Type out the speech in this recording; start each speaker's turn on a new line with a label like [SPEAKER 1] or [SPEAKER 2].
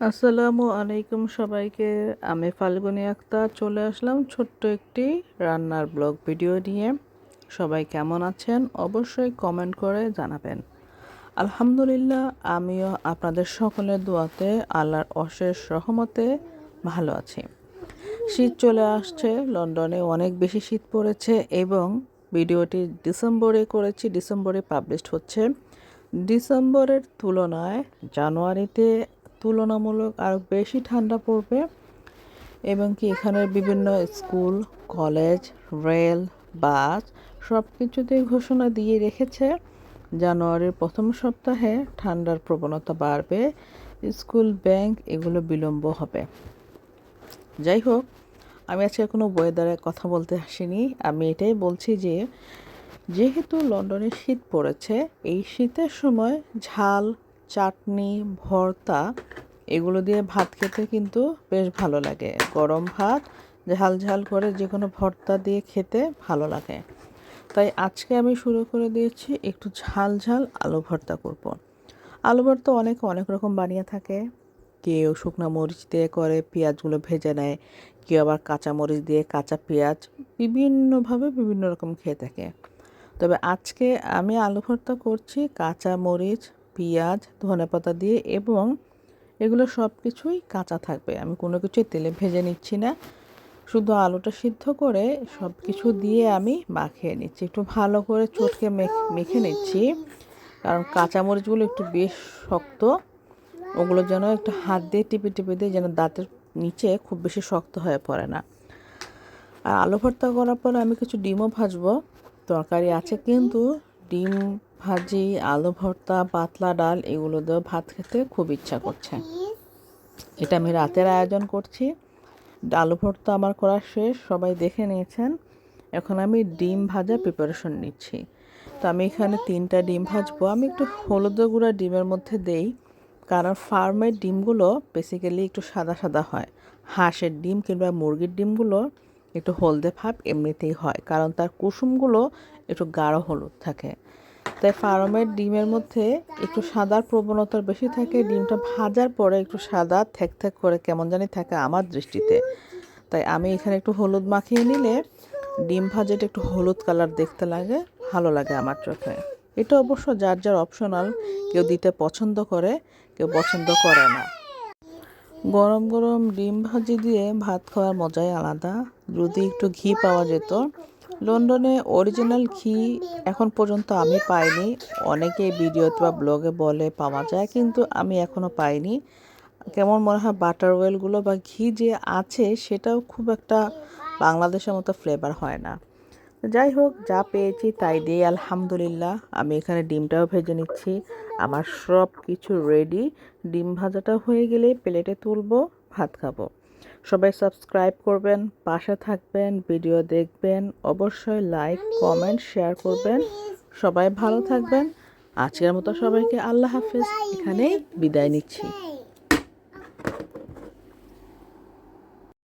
[SPEAKER 1] আসসালামু আলাইকুম সবাইকে। আমি ফাল্গুনি আক্তার, চলে আসলাম ছোট্ট একটি রান্নার ব্লগ ভিডিও নিয়ে। সবাই কেমন আছেন? অবশ্যই কমেন্ট করে জানাবেন। আলহামদুলিল্লাহ, আমিও আপনাদের সকলের দোয়াতে, আল্লাহর অশেষ রহমতে ভালো আছি। শীত চলে আসছে, লন্ডনে অনেক বেশি শীত পড়েছে এবং ভিডিওটি ডিসেম্বরে করেছি, ডিসেম্বরে পাবলিশড হচ্ছে। ডিসেম্বরের তুলনায় জানুয়ারিতে তুলনামূলক আরও বেশি ঠান্ডা পড়বে এবং কি এখানের বিভিন্ন স্কুল, কলেজ, রেল, বাস সব কিছুতেই ঘোষণা দিয়ে রেখেছে জানুয়ারির প্রথম সপ্তাহে ঠান্ডার প্রবণতা বাড়বে, স্কুল, ব্যাংক এগুলো বিলম্ব হবে। যাই হোক, আমি আজকে কোনো ওয়েদারে কথা বলতে আসিনি। আমি এটাই বলছি যে, যেহেতু লন্ডনে শীত পড়েছে, এই শীতের সময় ঝাল, চাটনি, ভর্তা এগুলো দিয়ে ভাত খেতে কিন্তু বেশ ভালো লাগে। গরম ভাত, ঝাল ঝাল করে যে কোনো ভর্তা দিয়ে খেতে ভালো লাগে। তাই আজকে আমি শুরু করে দিয়েছি একটু ঝাল ঝাল আলু ভর্তা করব। আলু ভর্তা অনেকে, অনেক রকম বানিয়ে থাকে। কেউ শুকনো মরিচ দিয়ে করে, পেঁয়াজগুলো ভেজে নেয়। কেউ আবার কাঁচা মরিচ দিয়ে কাঁচা পেঁয়াজ, বিভিন্নভাবে বিভিন্ন রকম খেয়ে থাকে। তবে আজকে আমি আলু ভর্তা করছি কাঁচা মরিচ, পেঁয়াজ, ধনেপাতা দিয়ে এবং এগুলো সব কিছুই কাঁচা থাকবে। আমি কোনো কিছুই তেলে ভেজে নিচ্ছি না। শুধু আলুটা সিদ্ধ করে সব কিছু দিয়ে আমি মাখিয়ে নিচ্ছি। একটু ভালো করে চটকে মেখে নিচ্ছি। কারণ কাঁচামরিচগুলো একটু বেশ শক্ত। ওগুলো যেন একটু হাত দিয়ে টিপে টিপে দিয়ে যেন দাঁতের নিচে খুব বেশি শক্ত হয়ে পড়ে না। আর আলু ভর্তা করার পর আমি কিছু ডিমও ভাজবো। তরকারি আছে কিন্তু ডিম ভাজি, আলু ভর্তা, পাতলা ডাল, এগুলো দিয়ে ভাত খেতে খুব ইচ্ছা করছে। এটা আমি রাতের আয়োজন করছি। আলু ভর্তা আমার করা শেষ, সবাই দেখে নিয়েছেন। এখন আমি ডিম ভাজা প্রিপারেশন নিচ্ছি। তো আমি এখানে তিনটা ডিম ভাজবো। আমি একটু হলুদ গুঁড়া ডিমের মধ্যে দেই, কারণ ফার্মের ডিমগুলো বেসিক্যালি একটু সাদা সাদা হয়। হাঁসের ডিম কিংবা মুরগির ডিমগুলো একটু হলদে ভাব এমনিতেই হয়, কারণ তার কুসুমগুলো একটু গাঢ় হলুদ থাকে। তাই ফার্মের ডিমের মধ্যে একটু সাদার প্রবণতা বেশি থাকে, ডিমটা ভাজার পরে একটু সাদা থ্যাক থ্যাক করে কেমন জানি থাকে আমার দৃষ্টিতে। তাই আমি এখানে একটু হলুদ মাখিয়ে নিলে ডিম ভাজাটা একটু হলুদ কালার দেখতে লাগে, ভালো লাগে আমার চোখে। এটা অবশ্য যার যার অপশনাল কেউ দিতে পছন্দ করে, কেউ পছন্দ করে না। গরম গরম ডিম ভাজি দিয়ে ভাত খাওয়ার মজাই আলাদা। যদি একটু ঘি পাওয়া যেত লন্ডনে অরিজিনাল ঘি এখন পর্যন্ত আমি পাইনি। অনেকে ভিডিওতে বা ব্লগে বলে পাওয়া যায়, কিন্তু আমি এখনও পাইনি। কেমন মনে হয় বাটার ওয়েলগুলো বা ঘি যে আছে সেটাও খুব একটা বাংলাদেশের মতো ফ্লেভার হয় না। যাই হোক, যা পেয়েছি তাই দিয়ে আলহামদুলিল্লাহ। আমি এখানে ডিমটাও ভেজে নিচ্ছি। আমার সব কিছু রেডি ডিম ভাজাটা হয়ে গেলে প্লেটে তুলবো, ভাত খাব। সবাই সাবস্ক্রাইব করবেন পাশে থাকবেন ভিডিও দেখবেন অবশ্যই লাইক কমেন্ট শেয়ার করবেন। সবাই ভালো থাকবেন। আজকের মতো সবাইকে আল্লাহ হাফেজ। এখানেই বিদায় নিচ্ছি।